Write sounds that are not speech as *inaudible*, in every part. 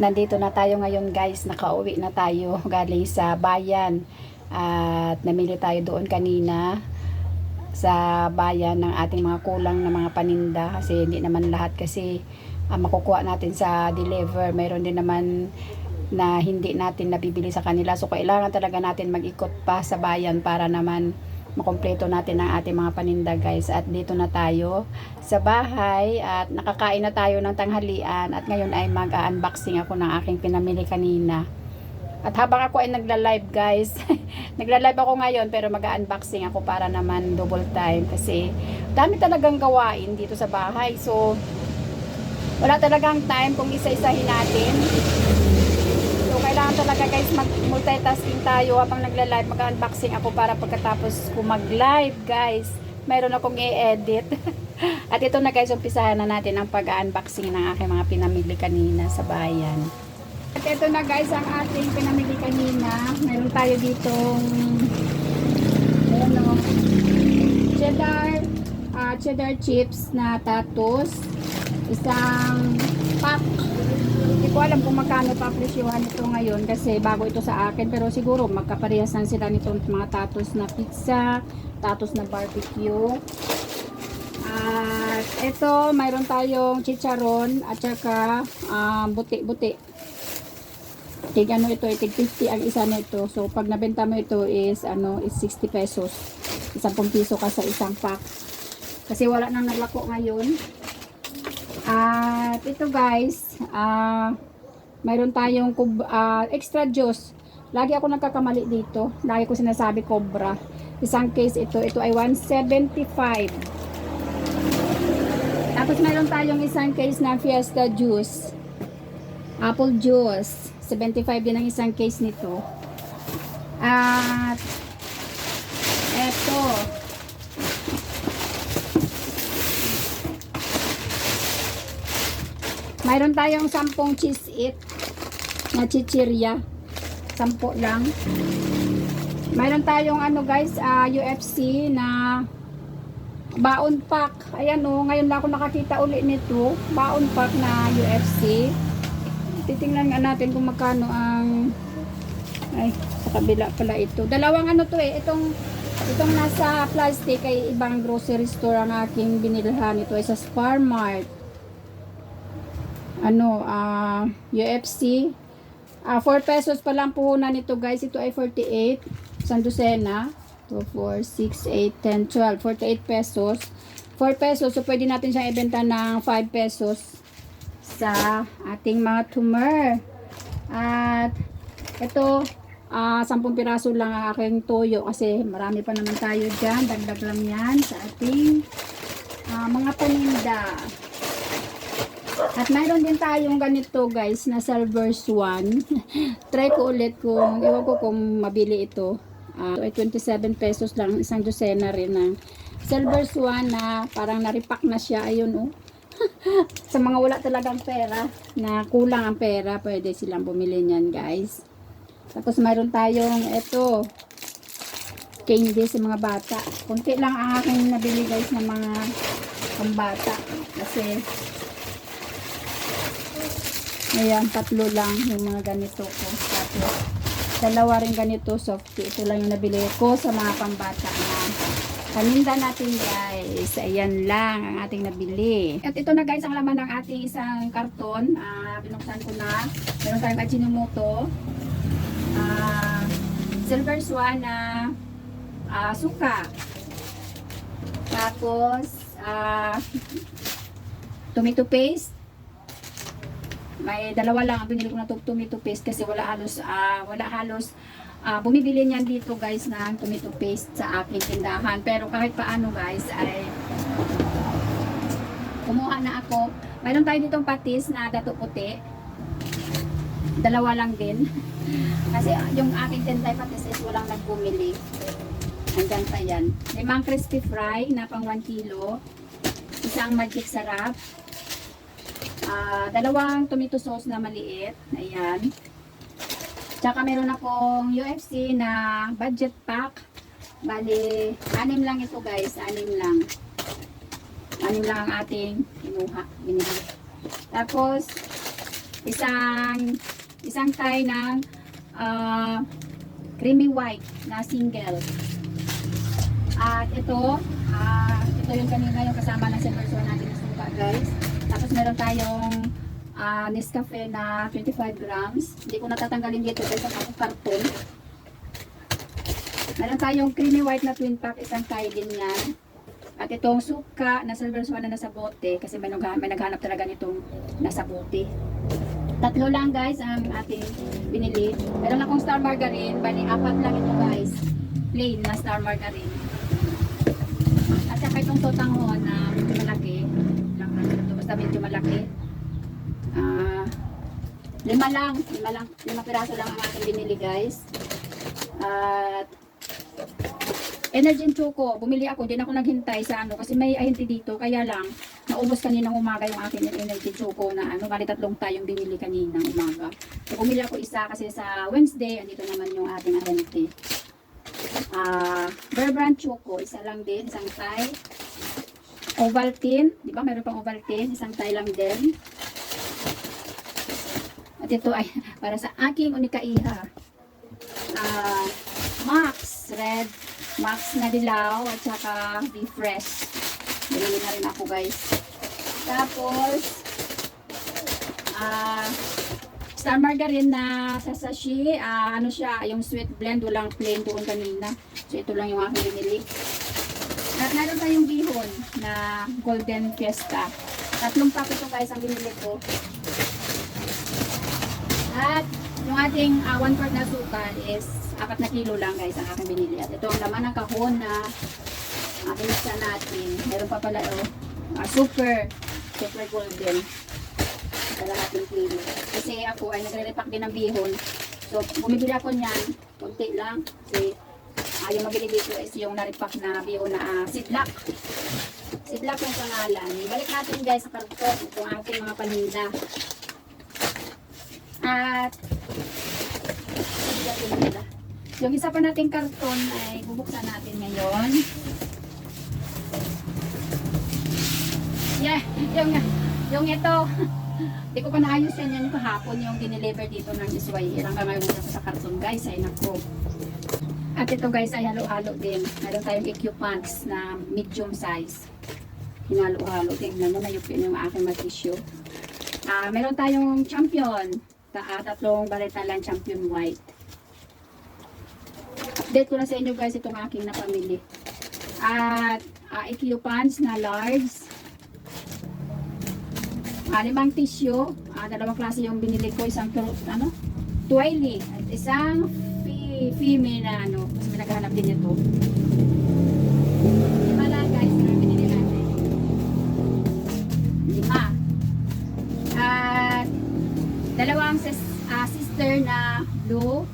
nandito na tayo ngayon guys, nakauwi na tayo *laughs* galing sa bayan. At namili tayo doon kanina sa bayan ng ating mga kulang na mga paninda kasi hindi naman lahat kasi ah, makukuha natin sa deliver. Mayroon din naman na hindi natin nabibili sa kanila. So kailangan talaga natin mag-ikot pa sa bayan para naman makompleto natin ang ating mga paninda guys. At dito na tayo sa bahay at nakakain na tayo ng tanghalian at ngayon ay mag-unboxing ako ng aking pinamili kanina. At habang ako ay nagla-live guys, *laughs* nagla-live ako ngayon pero mag-unboxing ako para naman double time kasi dami talagang gawain dito sa bahay. So wala talagang time kung isa-isahin natin. Kailangan talaga guys mag-multitasking tayo habang nagla-live. Mag-unboxing ako para pagkatapos ko mag-live guys. Mayroon akong i-edit. *laughs* At ito na guys, umpisahan na natin ang pag-unboxing ng aking mga pinamili kanina sa bayan. At ito na guys ang ating pinamili kanina. Meron tayo ditong ano, cheddar, ah, cheddar chips na tatos. Isang pack ko alam kung magkano pa presyohan ito ngayon kasi bago ito sa akin pero siguro magkaparehas lang sila nitong mga tatos na pizza, tatos na barbecue. At ito, mayroon tayong chicharon at saka um, buti-buti. Tig ano ito, eh, tig 50 ang isa nito. So pag nabenta mo ito is ano is 60 pesos. Isang piso ka sa isang pack. Kasi wala nang naglako ngayon. At ito guys, ah mayroon tayong ah, extra juice. Lagi ako nagkakamali dito. Lagi ko sinasabi cobra. Isang case ito, ito ay 175. Tapos mayroon tayong isang case na Fiesta juice. Apple juice. 75 din ang isang case nito. At eto, Mayroon tayong 10 cheese it na chichirya. 10 lang. Mayroon tayong ano guys, ah, UFC na baon pack. Ayan o, ngayon lang ako nakakita uli nito. Baon pack na UFC. Titingnan nga natin kung magkano ang ay, sa kabila pala ito. Dalawang ano to eh, itong itong nasa plastic ay ibang grocery store ang aking binilhan. Ito ay sa Spar Mart ano, ah, UFC. Ah, 4 pesos pa lang puhunan nito guys. Ito ay 48. Isang dosena. 2, 4, 6, 8, 10, 12. 48 pesos. 4 pesos. So, pwede natin siyang ibenta ng 5 pesos sa ating mga tumor. At ito, ah 10 piraso lang ang aking toyo kasi marami pa naman tayo dyan. Dagdag lang yan sa ating ah, mga paninda. At mayroon din tayong ganito guys na silver swan. *laughs* Try ko ulit kung, ewan ko kung mabili ito. Ito ay 27 pesos lang, isang dosena rin ng silver swan na parang naripak na siya. Ayun oh. *laughs* sa mga wala talagang pera, na kulang ang pera, pwede silang bumili niyan guys. Tapos mayroon tayong ito, candy sa mga bata. Kunti lang ang aking nabili guys ng mga pambata. Kasi Ayan, tatlo lang yung mga ganito ko. Tapos, dalawa rin ganito softy. Ito lang yung nabili ko sa mga pambata na paninda natin guys. Ayan lang ang ating nabili. At ito na guys ang laman ng ating isang karton. Ah, binuksan ko na. Meron tayong Ajinomoto. Ah, silver swan na ah, suka. Tapos, ah, *laughs* tomato paste may dalawa lang ang binili ko na to- tomato paste kasi wala halos ah, wala halos ah, bumibili niyan dito guys ng tomato paste sa aking tindahan. Pero kahit paano guys ay kumuha na ako. Mayroon tayo ditong patis na dato puti. Dalawa lang din. *laughs* Kasi yung aking tinday patis is walang nagbumili. Andyan pa yan. Limang crispy fry na pang 1 kilo. Isang magic sarap Ah, dalawang tomato sauce na maliit. Ayan. Tsaka meron akong UFC na budget pack. Bali, anim lang ito guys. Anim lang. Anim lang ang ating kinuha. Binili. Tapos, isang isang tie ng ah, creamy white na single. At ito, ah, ito yung kanina yung kasama ng silver natin na suka guys. Tapos meron tayong ah, Nescafe na 25 grams. Hindi ko natatanggalin dito kasi sa karton. Meron tayong creamy white na twin pack, isang tie din yan. At itong suka na silver swan na nasa bote kasi may, nagha- may naghanap talaga nitong nasa bote. Tatlo lang guys ang ating binili. Meron akong star margarine, bali apat lang ito guys. Plain na star margarine. At saka itong totanghon na medyo malaki. Lang natin ito, basta medyo malaki. Ah, lima lang, lima lang, lima piraso lang ang aking binili guys. At Energy Choco, bumili ako, din ako naghintay sa ano, kasi may ahente dito, kaya lang, naubos kaninang umaga yung akin yung Energy Choco na ano, bali tatlong tayong binili kaninang umaga. So, bumili ako isa kasi sa Wednesday, andito naman yung ating ahente. Ah, Bear Brand Choco, isa lang din, isang tie. Ovaltine, di ba meron pang Ovaltine, isang tie lang din. At ito ay *laughs* para sa aking unikaiha. Ah, Max Red Max na dilaw at saka be fresh. Bili na rin ako guys. Tapos ah Star Margarine na sa sachet, ah, ano siya, yung sweet blend, walang plain doon kanina. So ito lang yung aking binili. Meron tayong bihon na Golden Fiesta. Tatlong pack ito guys ang binili ko. At yung ating uh, one quart na suka is apat na kilo lang guys ang aking binili. At ito ang laman ng kahon na uh, natin. Meron pa pala oh, ah, super, super golden. Kalahating kilo. Kasi ako ay nagre-repack din ng bihon. So bumibili ako niyan, konti lang. Kasi uh, yung mabili dito is yung na-repack na bihon na uh, sidlak. Sidlak yung pangalan. Balik natin guys sa karton itong ating mga paninda. At yung isa pa nating karton ay bubuksan natin ngayon. Yeah, yung, yung ito, *laughs* hindi ko pa naayos yan yan kahapon yung dineliver dito ng Iswail. Hanggang ngayon nasa sa karton guys, ay nako. At ito guys ay halo-halo din. Meron tayong EQ pants na medium size. Hinalo-halo. Tingnan mo na yung, yung aking mag-issue. Ah, meron tayong champion. Ta ah, tatlong baretalan champion white. Update ko na sa inyo guys itong aking napamili. At uh, EQ pants na large. Ah, limang tissue. Ah, dalawang klase yung binili ko. Isang ano? Twiley. At isang fe female na ano. Naghahanap din ito. Lima lang guys na binili natin. Lima. At dalawang sis, ah, sister na blue.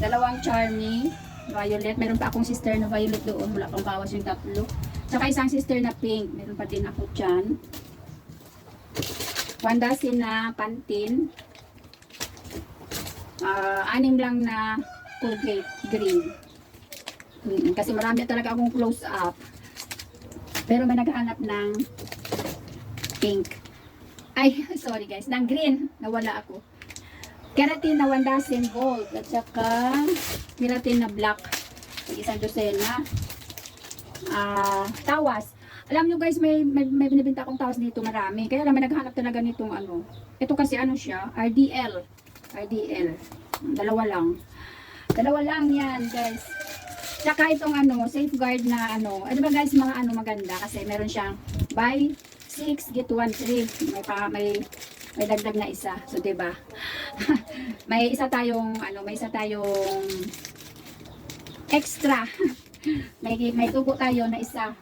Dalawang charming. Violet. Meron pa akong sister na violet doon. Wala pang bawas yung tatlo. Saka isang sister na pink. Meron pa din ako dyan. One dozen na pantin. Ah, anim lang na Colgate green. Mm, Kasi marami talaga akong close up. Pero may naghahanap ng pink. Ay, *laughs* sorry guys. Ng green. Nawala ako. Keratin na 1 dozen gold. At saka keratin na black. Isang dosena. Ah, tawas. Alam nyo guys, may, may, may binibenta akong tawas dito marami. Kaya lang may naghanap talaga nitong ano. Ito kasi ano siya, RDL. RDL. Dalawa lang. Dalawa lang yan guys. Tsaka itong ano, safeguard na ano. Ano ba guys, mga ano maganda. Kasi meron siyang buy 6, get 1 free. May, pa, may, may dagdag na isa. So, 'di ba *laughs* may isa tayong, ano, may isa tayong extra. *laughs* may, may tubo tayo na isa.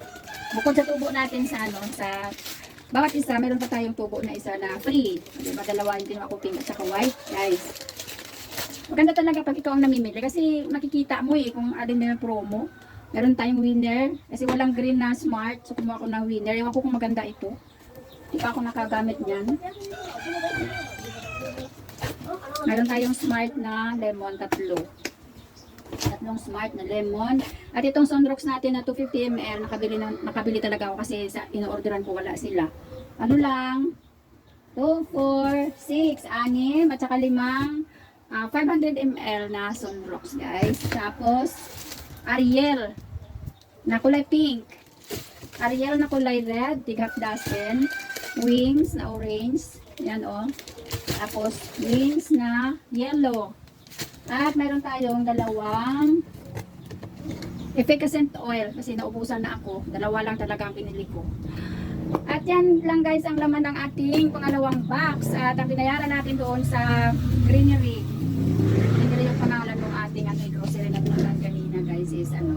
Bukod sa tubo natin sa ano, sa bawat isa, meron pa tayong tubo na isa na free. Di ba, dalawa yung ako pink at saka white, guys. Maganda talaga pag ikaw ang namimili kasi makikita mo eh kung alin na promo. Meron tayong winner kasi walang green na smart. So kumuha ko ng winner. Ewan ko kung maganda ito. Di pa ako nakagamit niyan. Meron tayong smart na lemon tatlo. Tatlong smart na lemon. At itong sunrocks natin na 250 ml, nakabili, na, nakabili talaga ako kasi sa ino-orderan ko wala sila. Ano lang, 2, 4, 6, anim, at saka limang ah, 500 ml na sunrocks guys. Tapos, Ariel na kulay pink. Ariel na kulay red, tig half dozen. Wings na orange. Yan o. Tapos, wings na yellow. At meron tayong dalawang efficacent oil kasi naubusan na ako. Dalawa lang talaga ang pinili ko. At yan lang guys ang laman ng ating pangalawang box. At ang binayaran natin doon sa greenery. Yung pangalan ng ating ano, grocery na pinuntahan kanina guys is ano.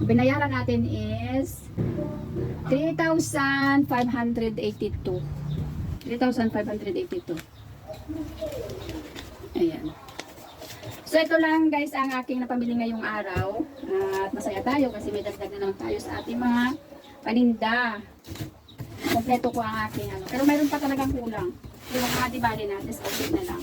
Ang binayaran natin is 3,582. 3,582. Ayan. So ito lang guys ang aking napamili ngayong araw. At masaya tayo kasi may dagdag na naman tayo sa ating mga paninda. Kompleto ko ang aking ano. Pero mayroon pa talagang kulang. Yung mga di bali na, discount na lang.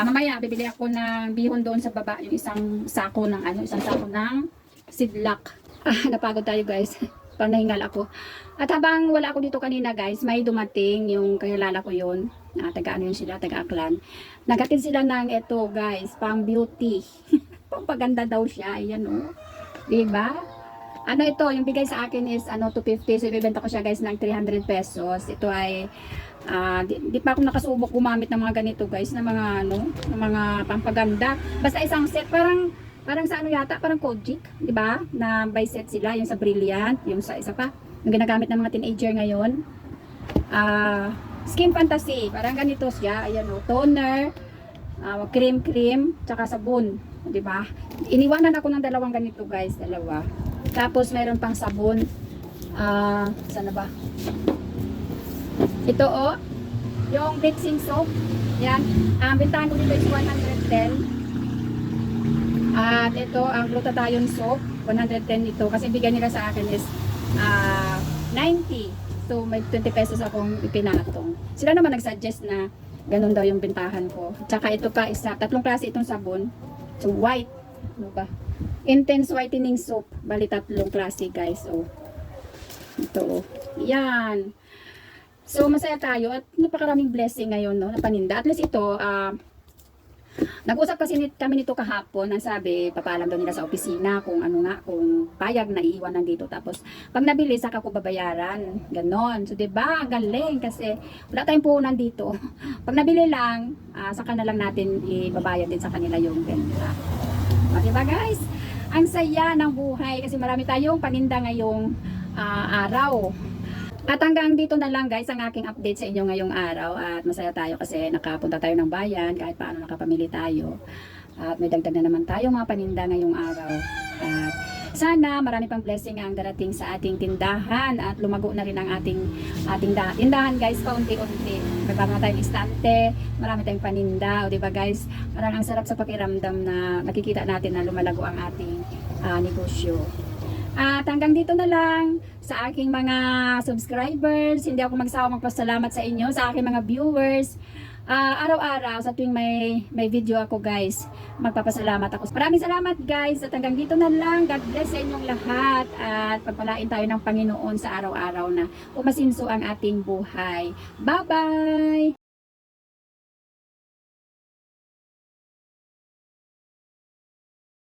Ah, mamaya bibili ako ng bihon doon sa baba, yung isang sako ng ano, isang sako ng sidlak. *laughs* Ah, napagod tayo guys. *laughs* Parang nahingal ako. At habang wala ako dito kanina guys, may dumating yung kakilala ko yun. Ah, taga ano yun sila, taga Aklan. Nagatin sila ng eto guys, pang beauty. *laughs* Pampaganda daw siya, ayan o. Diba? Ano ito, yung bigay sa akin is ano 250, so ibibenta ko siya guys ng 300 pesos. Ito ay ah, di, di pa ako nakasubok gumamit ng mga ganito guys, ng mga ano, ng mga pampaganda. Basta isang set, parang parang sa ano yata, parang Kojic, di ba? Na by set sila, yung sa Brilliant, yung sa isa pa, yung ginagamit ng mga teenager ngayon. Ah, Skin Fantasy, parang ganito siya, ayan o, toner, ah, cream cream, tsaka sabon, di ba? Iniwanan ako ng dalawang ganito guys, dalawa. Tapos meron pang sabon. Ah, saan na ba? Ito oh, yung Brixing soap. Yan. Ang bintahan ko dito is 110. At ito, ang glutathione soap, 110 ito. Kasi bigyan nila sa akin is ah 90. So, may 20 pesos akong ipinatong. Sila naman nag-suggest na ganun daw yung bintahan ko. Tsaka ito pa isa, tatlong klase itong sabon. So, white. Ano ba? Intense whitening soap. Bali, tatlong klase guys. So, ito oh. Yan. So, masaya tayo at napakaraming blessing ngayon, no, na paninda. At least ito, ah, nag-usap kasi nit, kami nito kahapon, ang sabi, papaalam daw nila sa opisina kung ano nga, kung payag na iiwanan dito. Tapos, pag nabili, saka ko babayaran. Ganon. So, ba Ang galing kasi wala tayong puhunan dito. *laughs* Pag nabili lang, ah, saka na lang natin ibabayad din sa kanila yung benta. O, diba guys? Ang saya ng buhay kasi marami tayong paninda ngayong ah, araw. At hanggang dito na lang guys ang aking update sa inyo ngayong araw at masaya tayo kasi nakapunta tayo ng bayan kahit paano nakapamili tayo. At may dagdag na naman tayo mga paninda ngayong araw. At sana marami pang blessing ang darating sa ating tindahan at lumago na rin ang ating ating da- tindahan guys kaunti-unti. May mga tayong istante, marami tayong paninda, o di ba guys? Parang ang sarap sa pakiramdam na nakikita natin na lumalago ang ating ah, negosyo. At hanggang dito na lang sa aking mga subscribers. Hindi ako magsawa magpasalamat sa inyo, sa aking mga viewers. Ah, araw-araw sa tuwing may may video ako guys, magpapasalamat ako. Maraming salamat guys at hanggang dito na lang. God bless sa inyong lahat at pagpalain tayo ng Panginoon sa araw-araw na umasinso ang ating buhay. Bye-bye!